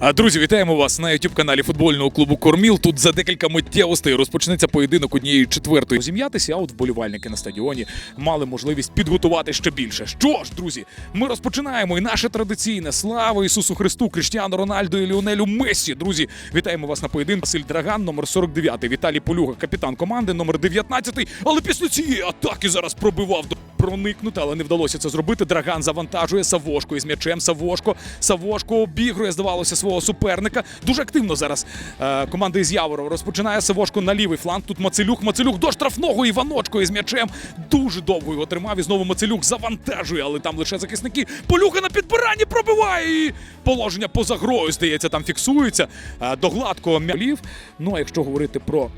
А друзі, вітаємо вас на youtube каналі футбольного клубу Корміл. Тут за декілька миттєвостей розпочнеться поєдинок однієї четвертої. Зім'ятися, а от вболівальники на стадіоні мали можливість підготувати ще більше. Що ж, друзі, ми розпочинаємо і наше традиційне слава Ісусу Христу, Кріштіану Рональду і Ліонелю Мессі. Друзі, вітаємо вас на поєдинку. Василь Драган, номер 49. Віталій Полюга, капітан команди, номер 19. Але після цієї атаки зараз пробивав до проникнути, але не вдалося це зробити. Драган завантажує Савошко із м'ячем. Савошко. Савошко обігрує, здавалося, свого суперника. Дуже активно зараз е, команда із Яворова розпочинає Савошко на лівий фланг. Тут Мацелюк. Мацелюк до штрафного Іваночко із м'ячем. Дуже довго його тримав. І знову Мацелюк завантажує, але там лише захисники. Полюха на підбиранні пробиває. І положення поза грою, здається, там фіксується. Е, до гладкого м'ялів. Ну а якщо говорити про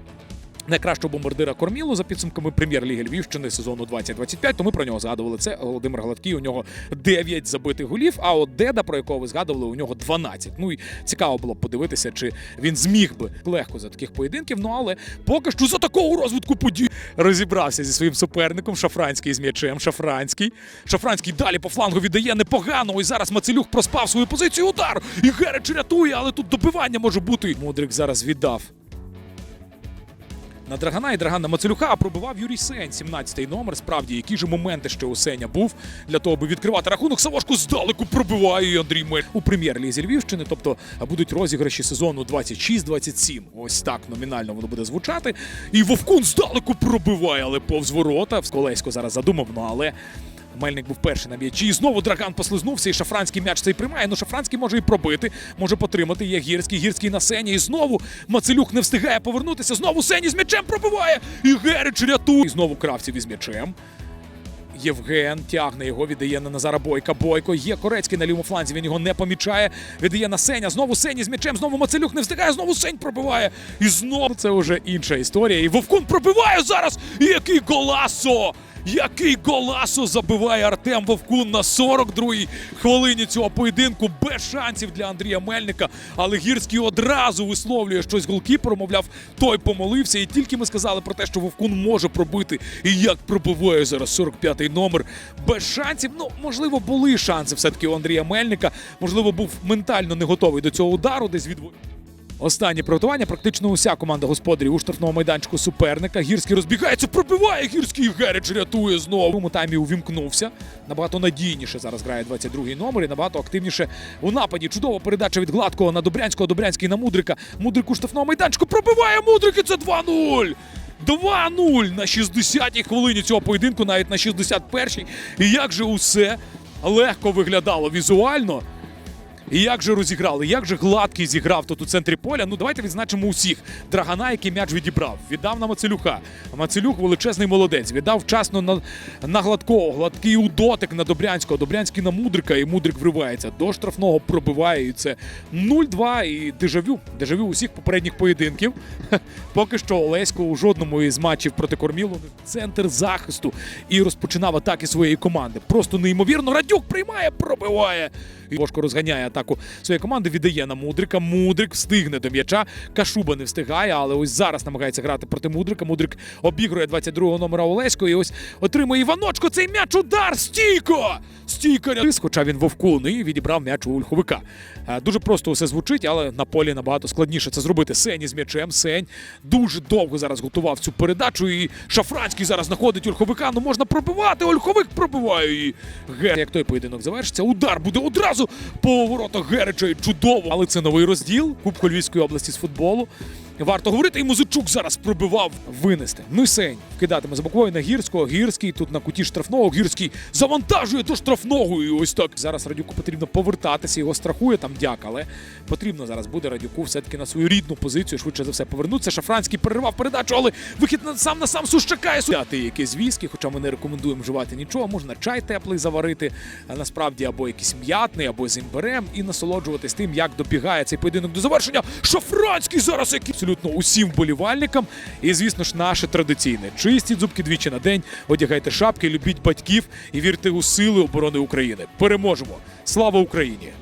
найкращого бомбардира Кормілу за підсумками прем'єр-ліги Львівщини сезону 2025, то ми про нього згадували. Це Володимир Гладкий. У нього 9 забитих голів. А от Деда, про якого ви згадували, у нього 12. Ну і цікаво було б подивитися, чи він зміг би легко за таких поєдинків. Ну але поки що за такого розвитку подій розібрався зі своїм суперником. Шафранський з м'ячем. Шафранський. Шафранський далі по флангу віддає непогано. Ось зараз Мацелюк проспав свою позицію. Удар. І Герич рятує, але тут добивання може бути. Мудрик зараз віддав на Драгана і Драган на Мацелюка, а пробивав Юрій Сень, 17-й номер. Справді, які ж моменти ще у Сеня був для того, аби відкривати рахунок. Савошку здалеку пробиває і Андрій Мель у прем'єр-лізі Львівщини. Тобто будуть розіграші сезону 26-27. Ось так номінально воно буде звучати. І Вовкун здалеку пробиває, але повз ворота. Колесько зараз задумав, ну але. Мельник був перший на м'ячі. І знову Драган послизнувся, і Шафранський м'яч цей приймає. Ну Шафранський може і пробити, може потримати. Є гірський, гірський на сені. І знову Мацелюк не встигає повернутися. Знову Сені з м'ячем пробиває. І Герич рятує. І знову Кравців із м'ячем. Євген тягне його, віддає на Назара Бойка. Бойко є Корецький на лівому фланзі. Він його не помічає. Віддає на Сеня. Знову Сені з м'ячем. Знову Мацелюк не встигає. Знову Сень пробиває. І знову це вже інша історія. І Вовкун пробиває зараз. І який голасо! Який голасо забиває Артем Вовкун на 42-й хвилині цього поєдинку без шансів для Андрія Мельника. Але Гірський одразу висловлює щось голкіперу, мовляв, той помолився. І тільки ми сказали про те, що Вовкун може пробити. І як пробиває зараз 45-й номер без шансів. Ну, можливо, були шанси все-таки у Андрія Мельника. Можливо, був ментально не готовий до цього удару, десь від. Останні приготування практично уся команда господарів у штрафному майданчику суперника. Гірський розбігається, пробиває гірський Герич рятує знову. У другому таймі увімкнувся. Набагато надійніше зараз грає 22-й номер і набагато активніше у нападі. Чудова передача від гладкого на Добрянського. Добрянський на Мудрика. Мудрик у штрафному майданчику пробиває Мудрик і це 2-0. 2-0 на 60-й хвилині цього поєдинку, навіть на 61-й. І як же усе легко виглядало візуально. І як же розіграли, як же гладкий зіграв тут у центрі поля. Ну давайте відзначимо усіх. Драгана, який м'яч відібрав, віддав на Мацелюка. Мацелюк величезний молодець. Віддав вчасно на, на гладкого. Гладкий у дотик на Добрянського. Добрянський на Мудрика, і Мудрик вривається. До штрафного пробиває. І це 0-2 і дежавю. Дежавю усіх попередніх поєдинків. Поки що Олесько у жодному із матчів проти Кормілу центр захисту і розпочинав атаки своєї команди. Просто неймовірно. Радюк приймає, пробиває. І Бошко розганяє атаку своєї команди, віддає на Мудрика. Мудрик встигне до м'яча. Кашуба не встигає, але ось зараз намагається грати проти Мудрика. Мудрик обігрує 22-го номера Олесько. І ось отримує Іваночко. Цей м'яч удар! Стійко! Стійко! Хоча він вовкун і відібрав м'яч у Ольховика. Е, Дуже просто все звучить, але на полі набагато складніше це зробити. Сені з м'ячем. Сень дуже довго зараз готував цю передачу. І Шафранський зараз знаходить Ольховика. Ну можна пробивати. Ольховик пробиває. І Ге, як той поєдинок завершиться, удар буде одразу по воротах Герича. Чудово. Але це новий розділ Кубку Львівської області з футболу. Варто говорити, і Музичук зараз пробивав винести. Ну і Сень кидатиме за боковою на гірського. Гірський тут на куті штрафного. Гірський завантажує до штрафного. І ось так зараз Радюку потрібно повертатися. Його страхує там дяк, але потрібно зараз буде Радюку все-таки на свою рідну позицію. Швидше за все повернутися. Шафранський переривав передачу, але вихід на сам на сам Сущака. і Су- якісь віскі, хоча ми не рекомендуємо вживати нічого. Можна чай теплий заварити, насправді або якийсь м'ятний, або з імбирем, і насолоджуватись тим, як добігає цей поєдинок до завершення. Шафранський зараз який абсолютно усім вболівальникам. І звісно ж, наше традиційне. Чистіть зубки двічі на день, одягайте шапки, любіть батьків і вірте у сили оборони України. Переможемо! Слава Україні!